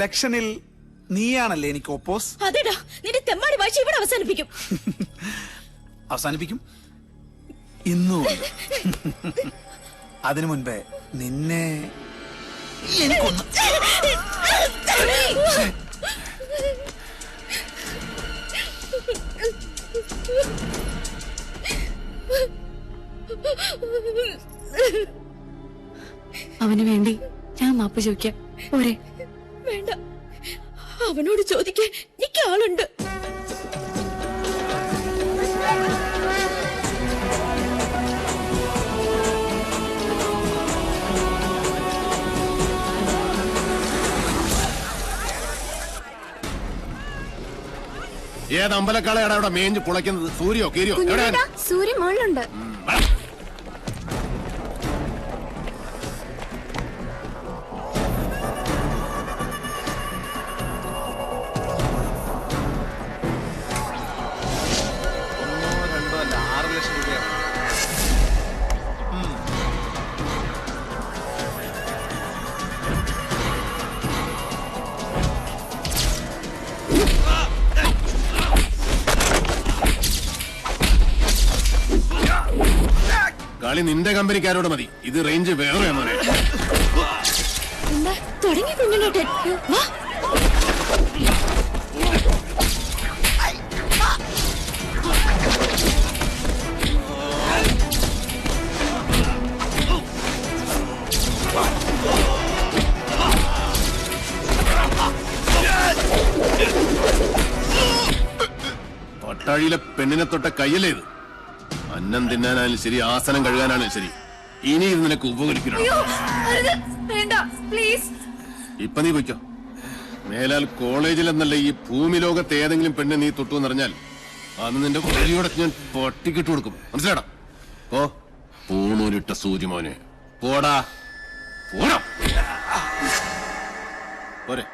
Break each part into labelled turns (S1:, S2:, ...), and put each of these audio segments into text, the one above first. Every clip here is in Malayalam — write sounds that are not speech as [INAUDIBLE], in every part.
S1: എലക്ഷനിൽ നീയാണല്ലേ എനിക്ക് ഒപ്പോസ്?
S2: അതെടാ നിന്റെ തെമ്മാടി വാഴ്ച ഇവിടെ അവസാനിപ്പിക്കും. [LAUGHS]
S1: അവസാനിപ്പിക്കും? ഇന്നും [LAUGHS] അതിനു മുൻപേ നിന്നെ എനിക്കൊന്ന്
S3: അവന് വേണ്ടി ഞാൻ മാപ്പ് ചോദിക്കാം. പോരെ.
S2: വേണ്ട. അവനോട് ചോദിക്കാൻ എനിക്ക് ആളുണ്ട്.
S4: ഏത് അമ്പലക്കാളയാണ് അവിടെ മേഞ്ഞ് പുളയ്ക്കുന്നത്? സൂര്യോ കീരിയോ?
S3: സൂര്യൻ മുകളിലുണ്ട്
S4: കളി നിന്റെ കമ്പനിക്കാരോട് മതി. ഇത് റേഞ്ച് വേറെ മോനെ.
S2: തുടങ്ങി കുഞ്ഞിലോട്ടെ വാ.
S4: പട്ടാഴിയിലെ പെണ്ണിനെ തൊട്ട കയ്യല്ലേ ഇത്? അന്നം തിന്നാനായാലും ശരി ആസനം കഴുകാനാണെങ്കിലും ശരി. ഇനി ഇത് നിനക്ക് ഉപകരിക്കണം?
S3: വേണ്ട പ്ലീസ്
S4: ഇപ്പൊ നീ പൊയ്ക്കോ. മേലാൽ കോളേജിൽ എന്നല്ല ഈ ഭൂമി ലോകത്തെ ഏതെങ്കിലും പെണ്ണ് നീ തൊട്ടു എന്നറിഞ്ഞാൽ അന്ന് നിന്റെ വഴിയോടെ ഞാൻ പൊട്ടിക്കിട്ട് കൊടുക്കും. മനസ്സിലാടാ ഓ പൂണൂരിട്ട സൂര്യമോനെ പോടാ. പോടാ പോരെ.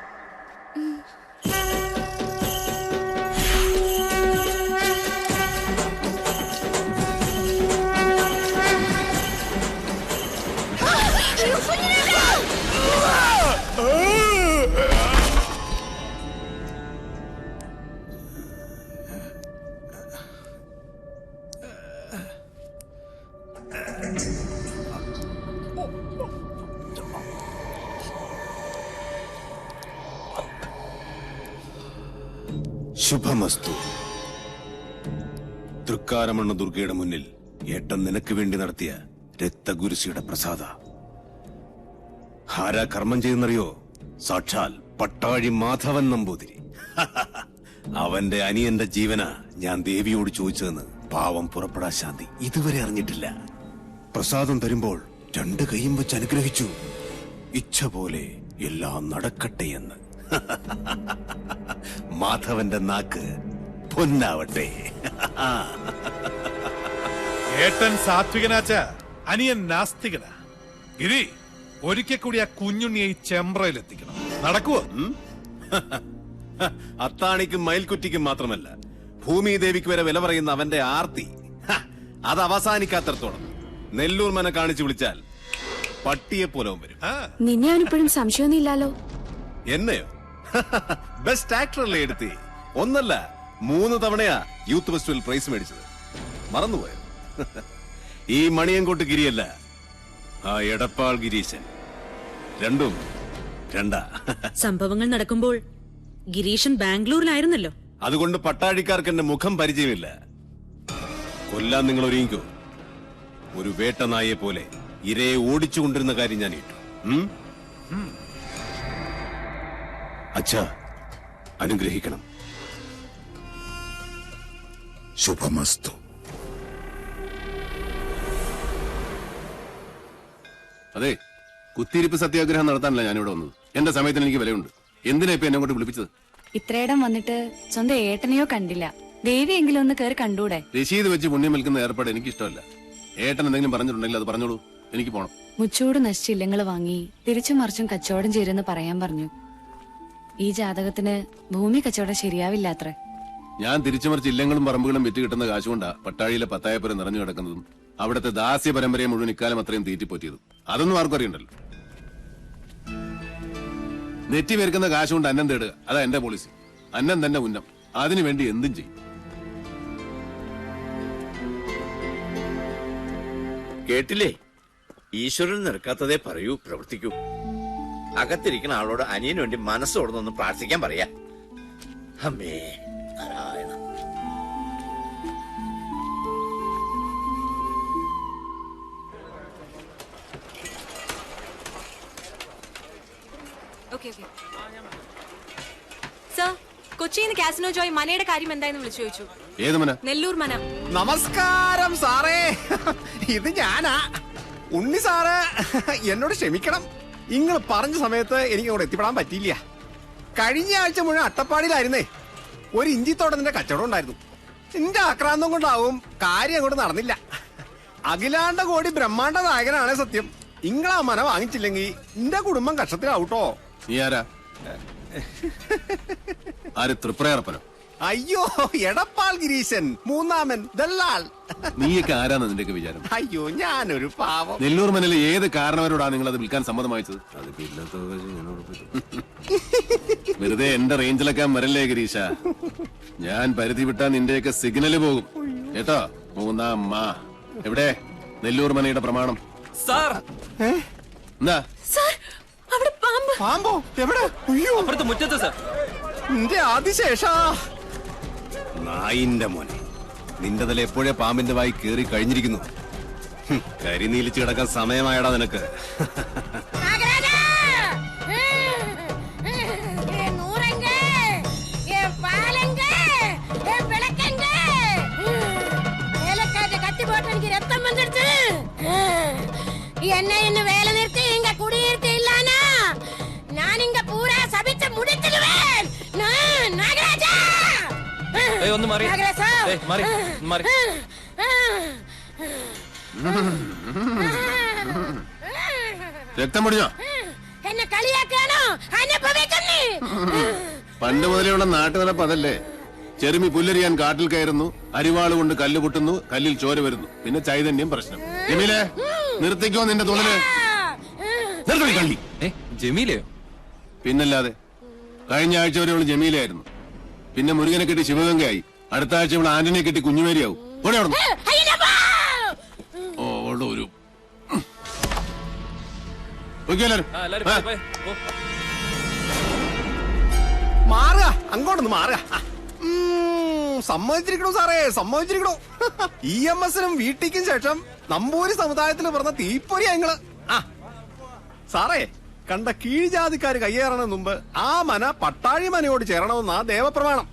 S5: തൃക്കാരമണ്ണ ദുർഗയുടെ മുന്നിൽ ഏട്ടൻ നിനക്ക് വേണ്ടി നടത്തിയ രക്തഗുരുസിയുടെ പ്രസാദ. ആരാ കർമ്മം ചെയ്യുന്നറിയോ? സാക്ഷാൽ പട്ടാഴി മാധവൻ നമ്പൂതിരി. [LAUGHS] അവന്റെ അനിയന്റെ ജീവന ഞാൻ ദേവിയോട് ചോദിച്ചതെന്ന് പാവം പുറപ്പെടാ ശാന്തി ഇതുവരെ അറിഞ്ഞിട്ടില്ല. പ്രസാദം തരുമ്പോൾ രണ്ട് കൈയും വെച്ച് അനുഗ്രഹിച്ചു. ഇച്ഛ പോലെ എല്ലാം നടക്കട്ടെ എന്ന്. [LAUGHS] മാധവന്റെ നാക്ക് പൊന്നാവട്ടെ
S6: ഏട്ടൻ സാത്വികനാച്ച അനിയൻ നാസ്തികനാ. ഗിരി ഒരിക്കൽ കൂടി ആ കുഞ്ഞുണ്ണിയെ ഈ ചെമ്പ്രയിൽ എത്തിക്കണം. നടക്കുവോ?
S5: അത്താണിക്കും മയിൽക്കുറ്റിക്കും മാത്രമല്ല ഭൂമി ദേവിക്ക് വരെ വില പറയുന്ന അവന്റെ ആർത്തി. അത് അവസാനിക്കാത്തടത്തോളം. നെല്ലൂർ മന കാണിച്ചു വിളിച്ചാൽ പട്ടിയെ പോലവും വരും.
S3: നിന്നെ അവനിപ്പോഴും സംശയമൊന്നും ഇല്ലാലോ
S5: എന്നെയോ ബെസ്റ്റ് ആക്ടറല്ലേ എടുത്തി. ഒന്നല്ല മൂന്ന് തവണയാ യൂത്ത് ഫെസ്റ്റിവൽ പ്രൈസ് മേടിച്ചത്. മറന്നുപോയോ? [LAUGHS] ഈ മണിയൻകോട്ട് ഗിരിയല്ല. ആ എടപ്പാൾ ഗിരീശൻ. രണ്ടും രണ്ടാ. [LAUGHS]
S7: സംഭവങ്ങൾ നടക്കുമ്പോൾ ഗിരീഷൻ ബാംഗ്ലൂരിലായിരുന്നല്ലോ.
S5: അതുകൊണ്ട് പട്ടാഴിക്കാർക്ക് എന്റെ മുഖം പരിചയമില്ല. കൊല്ലാൻ നിങ്ങൾ ഒരുങ്ങിക്കോ. ഒരു വേട്ടനായെ പോലെ ഇരയെ ഓടിച്ചുകൊണ്ടിരുന്ന കാര്യം ഞാൻ ഇട്ടു അച്ഛാ അനുഗ്രഹിക്കണം. ശുഭമസ്തു
S4: അതെ കുത്തിയിരിപ്പ് സത്യാഗ്രഹം നടത്താനല്ല ഞാനിവിടെ വന്നത്. എന്റെ സമയത്തിന് എനിക്ക് വിലയുണ്ട്. എന്തിനാ ഇപ്പൊ എന്നെ കൊണ്ട് വിളിപ്പിച്ചത്?
S3: ഇത്രയിടം വന്നിട്ട് സ്വന്തം ഏട്ടനെയോ കണ്ടില്ല. ദേവിയെങ്കിലും ഒന്ന് കയറി കണ്ടൂടെ?
S4: രശീത് വെച്ച് പുണ്യം വിൽക്കുന്ന ഏർപ്പാട് എനിക്ക് ഇഷ്ടമല്ല ഏട്ടൻ എന്തെങ്കിലും പറഞ്ഞിട്ടുണ്ടെങ്കിൽ അത് പറഞ്ഞോളൂ. എനിക്ക് പോണം.
S3: മുച്ചൂട് നശിച്ച ഇല്ലങ്ങൾ വാങ്ങി തിരിച്ചും മറിച്ചും കച്ചവടം ചേരുന്ന് പറയാൻ പറഞ്ഞു. ഈ ജാതകത്തിന് ഭൂമി കച്ചവടം ശരിയാവില്ല അത്രേ
S4: ഞാൻ തിരിച്ചുമറിച്ച് ഇല്ലങ്ങളും പറമ്പുകളും വിറ്റ് കിട്ടുന്ന കാശുകൊണ്ടാ പട്ടാഴിയിലെ പത്തായപ്പുരം നിറഞ്ഞു കിടക്കുന്നതും അവിടുത്തെ ദാസ്യ പരമ്പരയെ മുഴുവൻ ഇക്കാലം അത്രയും തീറ്റിപ്പോറ്റിയതും. അതൊന്നും ആർക്കും അറിയണ്ടല്ലോ. നെറ്റി പേർക്കുന്ന കാശ് കൊണ്ട് അന്നം തേടുക അതാ എന്റെ പോളിസി അന്നം തന്നെ ഉന്നം. അതിനു വേണ്ടി എന്തും ചെയ്യും.
S8: കേട്ടില്ലേ? ഈശ്വരൻ നിൽക്കാത്തതേ പറയൂ പ്രവർത്തിക്കൂ. അകത്തിരിക്കുന്ന ആളോട് അനിയന് വേണ്ടി മനസ്സോടൊന്ന് പ്രാർത്ഥിക്കാൻ പറയാ. അമ്മേ.
S9: കൊച്ചിയിൽ നിന്ന് കാസിനോ ജോയ് മനയുടെ കാര്യം എന്തായെന്ന് വിളിച്ചു ചോദിച്ചു.
S4: ഏത് മന?
S9: നെല്ലൂർ മന.
S5: നമസ്കാരം സാറേ. ഇത് ഞാനാ. ഉണ്ണി സാറ് എന്നോട് ക്ഷമിക്കണം. നിങ്ങൾ പറഞ്ഞ സമയത്ത് എനിക്ക് അവിടെ എത്തിപ്പെടാൻ പറ്റിയില്ല. കഴിഞ്ഞ ആഴ്ച മുഴുവൻ അട്ടപ്പാടിയിലായിരുന്നേ. ഒരു ഇഞ്ചിത്തോട്ടത്തിന്റെ കച്ചവടം ഉണ്ടായിരുന്നു. എന്റെ ആക്രാന്തം കൊണ്ടാവും കാര്യം അങ്ങോട്ട് നടന്നില്ല. അഖിലാണ്ട കോടി ബ്രഹ്മാണ്ട നായകനാണ് സത്യം. നിങ്ങളാ മന വാങ്ങിച്ചില്ലെങ്കിൽ എന്റെ കുടുംബം കഷ്ടത്തിലാവൂട്ടോ
S4: നീ ആരാ? [LAUGHS] ആര്
S5: അയ്യോ എടപ്പാൾ ഗിരീശൻ മൂന്നാമൻ ദല്ലാൾ
S4: നീയൊക്കെ ആരാന്ന് നിന്റെയൊക്കെ വിചാരം?
S5: അയ്യോ ഞാനൊരു പാവം.
S4: നെല്ലൂർ മനയിലെ ഏത് കാരണവരോടാണ് നിങ്ങൾ അത് വിൽക്കാൻ സമ്മതം വായിച്ചത് [LAUGHS] വെറുതെ എന്റെ റേഞ്ചിലൊക്കെ വരല്ലേ ഗിരീശ? ഞാൻ പരിധി വിട്ടാ നിന്റെയൊക്കെ സിഗ്നൽ പോകും. കേട്ടോ? മൂന്നാം മാ എവിടെ? നെല്ലൂർ മനയുടെ പ്രമാണം.
S10: സാർ!
S4: എന്താ
S9: സാർ അവിടെ പാമ്പ്.
S5: പാമ്പോ? എവിടെ? അയ്യോ.
S10: അപ്പുറത്ത് മുറ്റത്ത് സാർ.
S5: നിന്റെ ആദിശേഷാ. നായിന്റെ മോനെ നിന്റെ തല എപ്പോഴേ പാമ്പിന്റെ വായി കേറി കഴിഞ്ഞിരിക്കുന്നു? കരി കരിനീലിച്ച് കിടക്കാൻ സമയമായടാ നിനക്ക്.
S4: രക്തം പൊടിഞ്ഞോ
S2: എന്നെ കളിയാക്കാണോ അനുഭവിക്കുന്നേ
S4: പണ്ട് മുതലുള്ള നാട്ടുനടപ്പ് അതല്ലേ. ചെറുമി പുല്ലരിയാൻ കാട്ടിൽ കയറുന്നു അരിവാൾ കൊണ്ട് കല്ല് പൊട്ടുന്നു കല്ലിൽ ചോര വരുന്നു. പിന്നെ ചൈതന്യം പ്രശ്നം. ജമീലെ നിർത്തിക്കോ നിന്റെ തുണൽ നിർത്തി കള്ളി.
S10: ഏ ജമീലയോ?
S4: പിന്നല്ലാതെ കഴിഞ്ഞ ആഴ്ച വരെ അവൾ ജമീലയായിരുന്നു പിന്നെ മുരുകനെ കെട്ടി ശിവഗംഗയായി. അടുത്ത ആഴ്ച ഇവിടെ ആന്റണിയെ കെട്ടി കുഞ്ഞുമേരിയാവും. ഓടെ അവിടെ
S5: മാറുക. അങ്ങോട്ടൊന്ന് മാറുക. സമ്മതിച്ചിരിക്കണു സാറേ? സമ്മതിച്ചിരിക്കണോ? ഇ എം എസിനും വീട്ടിക്കും ശേഷം നമ്പൂരി സമുദായത്തിൽ പറഞ്ഞ തീപ്പൊരി ഞങ്ങൾ ആ. സാറേ കണ്ട കീഴ്ജാതിക്കാര് കയ്യേറണ മുമ്പ് ആ മന പട്ടാഴി മനയോട് ചേരണമെന്നാ ദേവപ്രമാണം.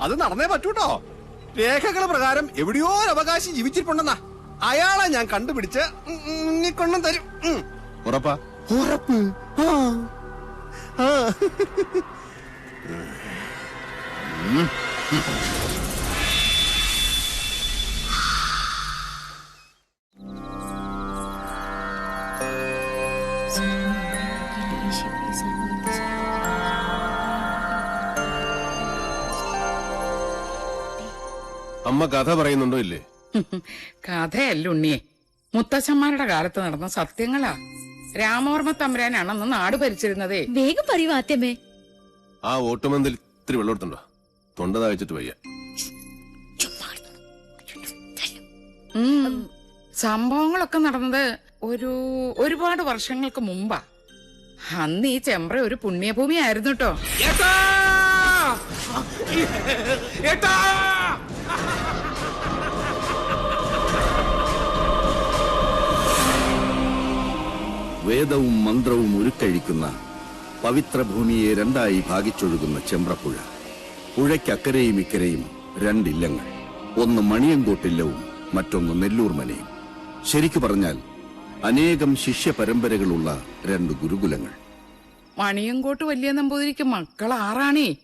S5: അത് നടന്നേ പറ്റൂട്ടോ. രേഖകൾ പ്രകാരം എവിടെയോ ഒരു അവകാശി ജീവിച്ചിട്ടുണ്ടെന്നാ. അയാളെ ഞാൻ കണ്ടുപിടിച്ച് ഉണ്ണിക്കൊണ്ടും തരും.
S4: ഉറപ്പാ.
S5: ഉറപ്പ്. ആ. ആ.
S4: അമ്മ കഥ പറയുന്നുണ്ടോ ഇല്ലേ?
S11: കഥയല്ല ഉണ്ണിയെ. മുത്തച്ഛന്മാരുടെ കാലത്ത് നടന്ന സത്യങ്ങളാ. രാമവർമ്മ തമ്പുരാനാണെന്ന് നാട് ഭരിച്ചിരുന്നതേ.
S2: വേഗം പറയൂ ആദ്യമേ.
S4: ആ ഓട്ടുമന്തിൽ ഇത്തിരി വെള്ളം എടുത്തുണ്ടോ? തൊണ്ട വയ്യ.
S11: ഉം. സംഭവങ്ങളൊക്കെ നടന്നത് ഒരു ഒരുപാട് വർഷങ്ങൾക്ക് മുമ്പാ. അന്ന് ഈ ചെമ്പ്ര ഒരു പുണ്യഭൂമി ആയിരുന്നു കേട്ടോ
S5: വേദവും മന്ത്രവും ഉരുക്കഴിക്കുന്ന പവിത്രഭൂമിയെ രണ്ടായി ഭാഗിച്ചൊഴുകുന്ന ചെമ്പ്രപ്പുഴ. പുഴയ്ക്കക്കരെയും ഇക്കരെയും രണ്ടില്ലങ്ങൾ. ഒന്ന് മണിയങ്കോട്ടില്ലവും മറ്റൊന്ന് നെല്ലൂർ മനയും ശരിക്കു പറഞ്ഞാൽ അനേകം ശിഷ്യ പരമ്പരകളുള്ള രണ്ട് ഗുരുകുലങ്ങൾ.
S11: മണിയങ്കോട്ട് വലിയ നമ്പൂതിരിക്ക് മക്കൾ ആറാണേ.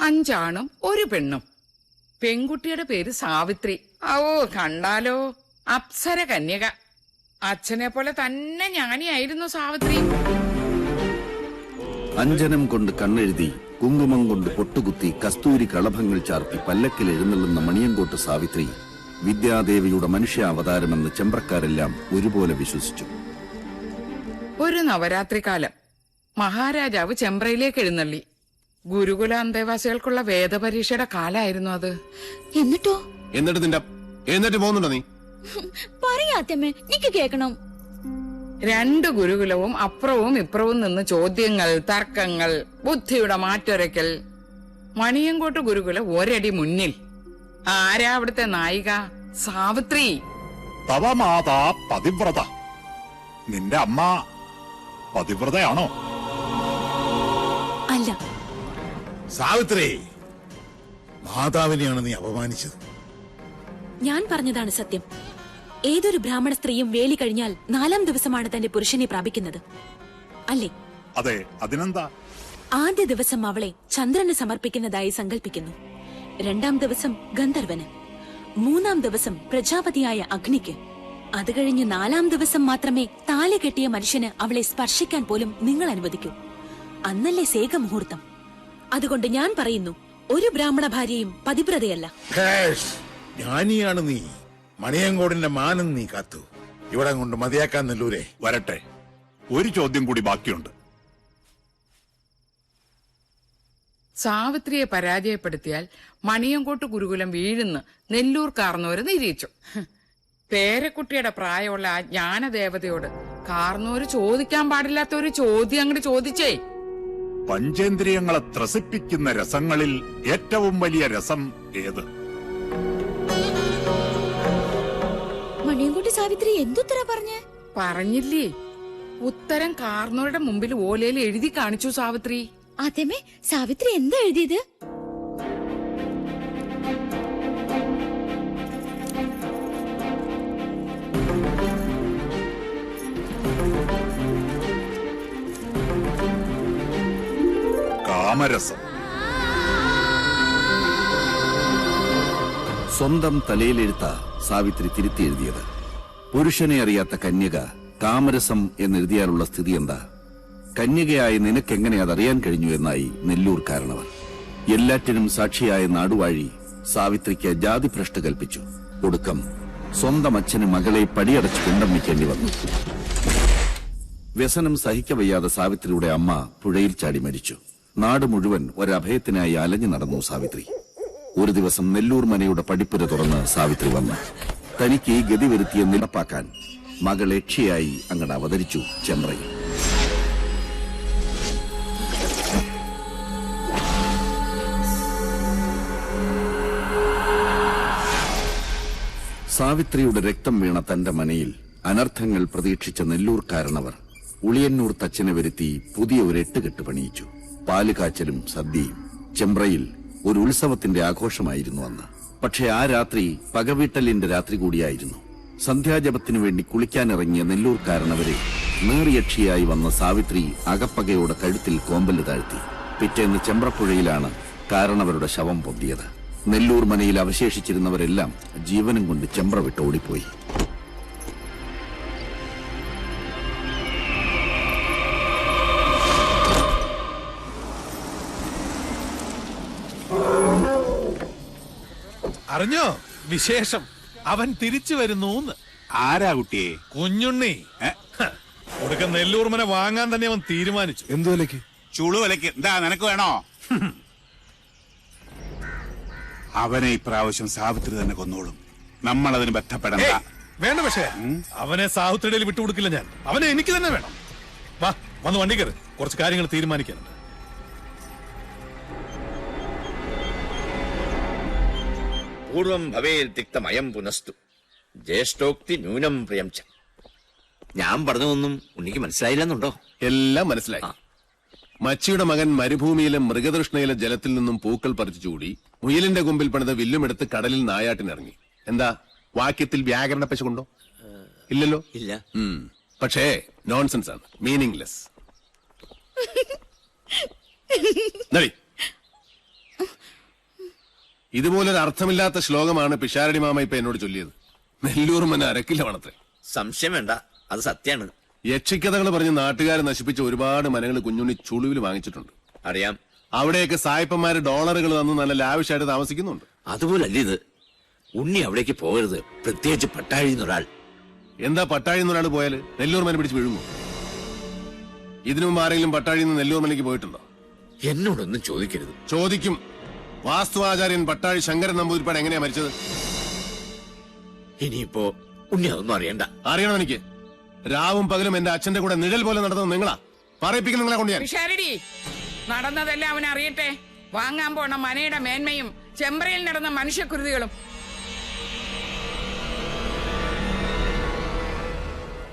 S11: അഞ്ചാണും ഒരു പെണ്ണും. പെൺകുട്ടിയുടെ പേര് സാവിത്രി. ഓ കണ്ടാലോ? അപ്സര കന്യക. അച്ഛനെ പോലെ തന്നെ ജ്ഞാനിയായിരുന്നു സാവിത്രി.
S5: അഞ്ജനം കൊണ്ട് കണ്ണെഴുതി കുങ്കുമം കൊണ്ട് പൊട്ടുകുത്തി കസ്തൂരി കളഭങ്ങൾ ചാർത്തി പല്ലക്കിൽ എഴുന്നള്ളുന്ന മണിയങ്കോട്ട് സാവിത്രി വിദ്യാദേവിയുടെ മനുഷ്യാവതാരമെന്ന് ചെമ്പ്രക്കാരെല്ലാം ഒരുപോലെ വിശ്വസിച്ചു.
S11: ഒരു നവരാത്രി കാലം മഹാരാജാവ് ചെമ്പ്രയിലേക്ക് എഴുന്നള്ളി. ഗുരുകുല അന്തേവാസികൾക്കുള്ള വേദപരീക്ഷയുടെ കാലായിരുന്നു അത്.
S2: എന്നിട്ടോ?
S4: എന്നിട്ട് നിന്റെ എന്നിട്ട് പോകുന്നുണ്ടോ നീ? [LAUGHS]
S2: പറയാത്തമ്മേ എനിക്ക് കേക്കണം
S11: രണ്ട് ഗുരുകുലവും അപ്പുറവും ഇപ്പുറവും നിന്ന് ചോദ്യങ്ങൾ തർക്കങ്ങൾ ബുദ്ധിയുടെ മാറ്റൊരയ്ക്കൽ. മണിയങ്കോട്ട് ഗുരുകുല ഒരടി മുന്നിൽ. ആരാ അവിടുത്തെ നായിക? സാവിത്രി.
S12: തവ മാതാ പതിവ്രത. നിന്റെ അമ്മ പതിവ്രതയാണോ?
S2: അല്ല.
S12: സാവിത്രി മാതാവിനെയാണ് നീ അപമാനിച്ചത്.
S9: ഞാൻ പറഞ്ഞതാണ് സത്യം. ഏതൊരു ബ്രാഹ്മണ സ്ത്രീയും വേലി കഴിഞ്ഞാൽ നാലാം ദിവസമാണ് തന്റെ പുരുഷനെ പ്രാപിക്കുന്നത്. അല്ലേ?
S12: അതെ അതിനെന്താ?
S9: ആദ്യ ദിവസം അവളെ ചന്ദ്രന് സമർപ്പിക്കുന്നതായി സങ്കല്പിക്കുന്നു രണ്ടാം ദിവസം ഗന്ധർവന്. മൂന്നാം ദിവസം പ്രജാപതിയായ അഗ്നിക്ക്. അത് കഴിഞ്ഞ് നാലാം ദിവസം മാത്രമേ താലി കെട്ടിയ മനുഷ്യന് അവളെ സ്പർശിക്കാൻ പോലും നിങ്ങൾ അനുവദിക്കൂ. അന്നല്ലേ സേക മുഹൂർത്തം അതുകൊണ്ട് ഞാൻ പറയുന്നു ഒരു ബ്രാഹ്മണ ഭാര്യയും പതിവ്രതയല്ല.
S12: ഭേഷ്, ജ്ഞാനിയാണ് നീ. മണിയങ്കോടിന്റെ മാനം നീ കാത്തു. ഇവിടെ കൊണ്ട് മതിയാക്കാൻ നെല്ലൂരെ വരട്ടെ. ഒരു ചോദ്യം കൂടി ബാക്കിയുണ്ട്.
S11: സാവിത്രിയെ പരാജയപ്പെടുത്തിയാൽ മണിയങ്കോട്ട് ഗുരുകുലം വീഴുന്ന് നെല്ലൂർ കാർന്നോര് നിരീച്ചു ഹ്. പേരക്കുട്ടിയുടെ പ്രായമുള്ള ആ ജ്ഞാനദേവതയോട് കാർന്നോര് ചോദിക്കാൻ പാടില്ലാത്ത ഒരു ചോദ്യം അങ്ങോട്ട് ചോദിച്ചേ.
S12: പഞ്ചേന്ദ്രിയങ്ങളെ ത്രസിപ്പിക്കുന്ന രസങ്ങളിൽ ഏറ്റവും വലിയ രസം ഏത്?
S2: മണിയൻകുട്ടി സാവിത്രി എന്തുത്തര പറഞ്ഞേ?
S11: പറഞ്ഞില്ലേ. ഉത്തരം കാർന്നോരുടെ മുമ്പിൽ ഓലയിൽ എഴുതി കാണിച്ചു സാവിത്രി.
S2: അതേമേ സാവിത്രി എന്താ എഴുതിയത്?
S12: കാമരസം.
S13: സ്വന്തം തലയിലെഴുത്ത സാവിത്രി തിരുത്തി എഴുതിയത് പുരുഷനെ അറിയാത്ത കന്യക കാമരസം എന്നെഴുതിയാലുള്ള സ്ഥിതി എന്താ കന്യകയായി നിനക്കെങ്ങനെ അതറിയാൻ കഴിഞ്ഞു എന്നായി നെല്ലൂർ കാരണവർ എല്ലാറ്റിനും സാക്ഷിയായ നാടുവാഴി സാവിത്രിക്ക് ജാതി ഭ്രഷ്ട് കൽപ്പിച്ചു. ഒടുക്കം സ്വന്തം അച്ഛന് മകളെ പടിയടച്ച് പിണ്ടം വയ്ക്കേണ്ടി വന്നു. വ്യസനം സഹിക്കവയ്യാതെ സാവിത്രിയുടെ അമ്മ പുഴയിൽ ചാടി മരിച്ചു. നാട് മുഴുവൻ ഒരഭയത്തിനായി അലഞ്ഞു നടന്നു സാവിത്രി. ഒരു ദിവസം നെല്ലൂർ മനയുടെ പടിപ്പുര തുറന്ന് സാവിത്രി വന്നു. തനിക്ക് ഈ ഗതി വരുത്തിയ നിലപ്പാക്കാൻ മകൾ ലക്ഷ്യയായി അങ്ങട് അവതരിച്ചു ചെമ്പ്രയിൽ. സാവിത്രിയുടെ രക്തം വീണ തന്റെ മനയിൽ അനർത്ഥങ്ങൾ പ്രതീക്ഷിച്ച നെല്ലൂർ കാരണവർ ഉളിയന്നൂർ തച്ചനെ വരുത്തി പുതിയ ഒരു എട്ടുകെട്ട് പണിയിച്ചു. പാലുകാച്ചലും സദ്യയും ചെമ്പ്രയിൽ ഒരു ഉത്സവത്തിന്റെ ആഘോഷമായിരുന്നു അന്ന്. പക്ഷേ ആ രാത്രി പകവീട്ടലിന്റെ രാത്രി കൂടിയായിരുന്നു. സന്ധ്യാജപത്തിനു വേണ്ടി കുളിക്കാനിറങ്ങിയ നെല്ലൂർക്കാരനവരെ നേറിയക്ഷിയായി വന്ന സാവിത്രി അകപ്പകയുടെ കഴുത്തിൽ കോമ്പൽ താഴ്ത്തി. പിറ്റേന്ന് ചെമ്പ്രപ്പുഴയിലാണ് കാരണവരുടെ ശവം പൊന്തിയത്. നെല്ലൂർ മനയിൽ അവശേഷിച്ചിരുന്നവരെല്ലാം ജീവനും കൊണ്ട് ചെമ്പ്ര വിട്ട് ഓടിപ്പോയി.
S6: അറിഞ്ഞോ? വിശേഷം. അവൻ തിരിച്ചു വരുന്നു
S12: ആരാ കുട്ടിയെ?
S6: കുഞ്ഞുണ്ണി. ഒടുക്ക നെല്ലൂർമനെ വാങ്ങാൻ തന്നെ അവൻ തീരുമാനിച്ചു.
S12: എന്ത് വിലക്ക് ചുളു വിലക്ക് എന്താ നിനക്ക് വേണോ? അവനെ ഇപ്രാവശ്യം സാവിത്രി തന്നെ കൊന്നോളും. നമ്മൾ അതിന് ബന്ധപ്പെടണ്ട
S6: വേണ്ട പക്ഷേ. അവനെ സാവിത്രിയുടെ വിട്ടുകൊടുക്കില്ല ഞാൻ. അവനെ എനിക്ക് തന്നെ വേണം. വാ വന്ന് വണ്ടി കയറി. കുറച്ച് കാര്യങ്ങൾ തീരുമാനിക്കാനുണ്ട്.
S8: പൂർവം ഭവേൽ തിക്തമയം പുനസ്തു ജ്യേഷ്ഠോക്തി ന്യൂനം പ്രിയം ച ഞാൻ പറഞ്ഞതൊന്നും ഉണ്ണിക്ക് മനസ്സിലായില്ലെന്നുണ്ടോ?
S4: എല്ലാം മനസ്സിലായി. മച്ചിയുടെ മകൻ മരുഭൂമിയിലെ മൃഗതൃഷ്ണയിലെ ജലത്തിൽ നിന്നും പൂക്കൾ പറിച്ചു ചൂടി മുയലിന്റെ കൊമ്പിൽ പണിത വില്ലുമെടുത്ത് കടലിൽ നായാട്ടിനിറങ്ങി. എന്താ? വാക്യത്തിൽ വ്യാകരണ പശുണ്ടോ ഇല്ലല്ലോ?
S8: ഇല്ല.
S4: ഉം. പക്ഷേ നോൺസെൻസ് ആണ്. മീനിങ്ലെസ് [LAUGHS] നടി ഇതുപോലൊരു അർത്ഥമില്ലാത്ത ശ്ലോകമാണ് പിഷാരടി മാമ ഇപ്പൊ എന്നോട് ചൊല്ലിയത്. നെല്ലൂർ മന അരക്കില്ല വണത്തെ
S8: സംശയം വേണ്ട അത് സത്യാണ്.
S4: യക്ഷിക്കഥകൾ പറഞ്ഞ് നാട്ടുകാരെ നശിപ്പിച്ച ഒരുപാട് മനങ്ങൾ കുഞ്ഞുണ്ണി ചുളിവിൽ വാങ്ങിച്ചിട്ടുണ്ട്.
S8: അറിയാം.
S4: അവിടെയൊക്കെ സായിപ്പന്മാര് ഡോളറുകൾ തന്ന് നല്ല ലാവിഷായിട്ട് താമസിക്കുന്നുണ്ട്.
S8: അതുപോലല്ല ഇത്? ഉണ്ണി അവിടേക്ക് പോകരുത്. പ്രത്യേകിച്ച് പട്ടാഴിന്നൊരാൾ
S4: എന്താ പട്ടാഴി എന്നൊരാൾ പോയാൽ? നെല്ലൂർ മന പിടിച്ച് വീഴുമോ ഇതിനു മുമ്പ് ആരെങ്കിലും പട്ടാഴിന്ന് നിന്ന് നെല്ലൂർ മനയ്ക്ക് പോയിട്ടുണ്ടോ?
S8: എന്നോടൊന്നും ചോദിക്കരുത്.
S4: ചോദിക്കും. വാസ്തുവാചാര്യൻ പട്ടാഴി ശങ്കരൻ നമ്പൂതിരിപ്പാട് എങ്ങനെയാ മരിച്ചത്?
S8: ഇനിയിപ്പോ ഉണ്ണി അതൊന്നും അറിയണ്ട.
S4: അറിയണം എനിക്ക്. രാവും പകലും എന്റെ അച്ഛന്റെ കൂടെ നിഴൽ പോലെ നടന്നത് നിങ്ങളാ. പറയിപ്പിക്കും നിങ്ങളെ കൊണ്ട് ഞാൻ.
S11: നടന്നതെല്ലാം അവൻ അറിയട്ടെ. വാങ്ങാൻ പോണ മനയുടെ മേന്മയും ചെമ്പ്രയിൽ നടന്ന മനുഷ്യകൃതികളും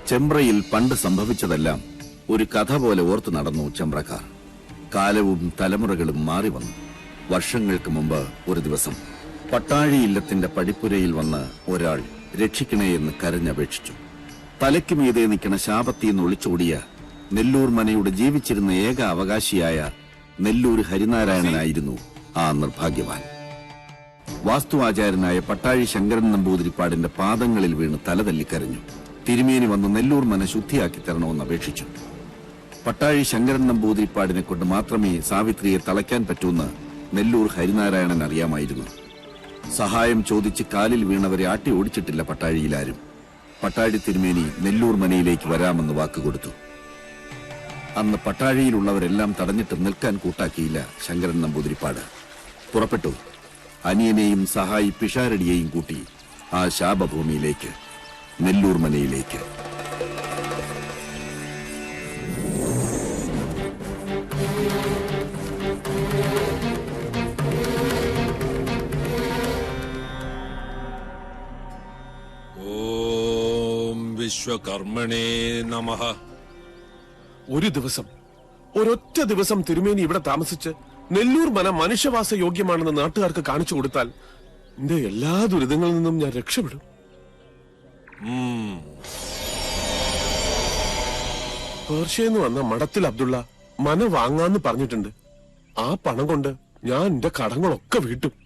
S13: ചെമ്പ്രയിൽ പണ്ട് സംഭവിച്ചതെല്ലാം ഒരു കഥ പോലെ ഓർത്തു നടന്നു ചെമ്പ്രക്കാർ. കാലവും തലമുറകളും മാറി വന്നു. വർഷങ്ങൾക്ക് മുമ്പ് ഒരു ദിവസം പട്ടാഴി ഇല്ലത്തിന്റെ പടിപ്പുരയിൽ വന്ന് ഒരാൾ രക്ഷിക്കണേ എന്ന് കരഞ്ഞപേക്ഷിച്ചു. തലയ്ക്ക് മീതെ നിൽക്കണ ശാപത്തിന്ന് ഒളിച്ചോടിയ നെല്ലൂർ മനയുടെ ജീവിച്ചിരുന്ന ഏക അവകാശിയായ നെല്ലൂർ ഹരിനാരായണനായിരുന്നു ആ നിർഭാഗ്യവാൻ. വാസ്തുവാചാരനായ പട്ടാഴി ശങ്കരൻ നമ്പൂതിരിപ്പാടിന്റെ പാദങ്ങളിൽ വീണ് തലതല്ലിക്കരഞ്ഞു തിരുമേനി വന്ന് നെല്ലൂർ മന ശുദ്ധിയാക്കി തരണമെന്ന് അപേക്ഷിച്ചു. പട്ടാഴി ശങ്കരൻ നമ്പൂതിരിപ്പാടിനെ കൊണ്ട് മാത്രമേ സാവിത്രിയെ തളയ്ക്കാൻ പറ്റൂന്ന് നെല്ലൂർ ഹരിനാരായണൻ അറിയാമായിരുന്നു. സഹായം ചോദിച്ച് കാലിൽ വീണവരെ ആട്ടി ഓടിച്ചിട്ടില്ല പട്ടാഴിയിലാരും. പട്ടാഴി തിരുമേനി നെല്ലൂർ മനയിലേക്ക് വരാമെന്ന് വാക്കുകൊടുത്തു അന്ന് പട്ടാഴിയിലുള്ളവരെല്ലാം തടഞ്ഞിട്ട് നിൽക്കാൻ കൂട്ടാക്കിയില്ല ശങ്കരൻ നമ്പൂതിരിപ്പാട്. പുറപ്പെട്ടു. അനിയനെയും സഹായി പിഷാരടിയെയും കൂട്ടി ആ ശാപഭൂമിയിലേക്ക് നെല്ലൂർ മനയിലേക്ക്.
S14: വിശ്വകർമ്മണേ നമ.
S15: ഒരു ദിവസം ഒരൊറ്റ ദിവസം തിരുമേനി ഇവിടെ താമസിച്ച് നെല്ലൂർ മന മനുഷ്യവാസ യോഗ്യമാണെന്ന് നാട്ടുകാർക്ക് കാണിച്ചു കൊടുത്താൽ എന്റെ എല്ലാ ദുരിതങ്ങളിൽ നിന്നും ഞാൻ രക്ഷപ്പെടും. പേർഷ്യന്ന് വന്ന മടത്തിൽ അബ്ദുള്ള മന വാങ്ങാന്ന് പറഞ്ഞിട്ടുണ്ട്. ആ പണം കൊണ്ട് ഞാൻ എന്റെ കടങ്ങളൊക്കെ വീട്ടും.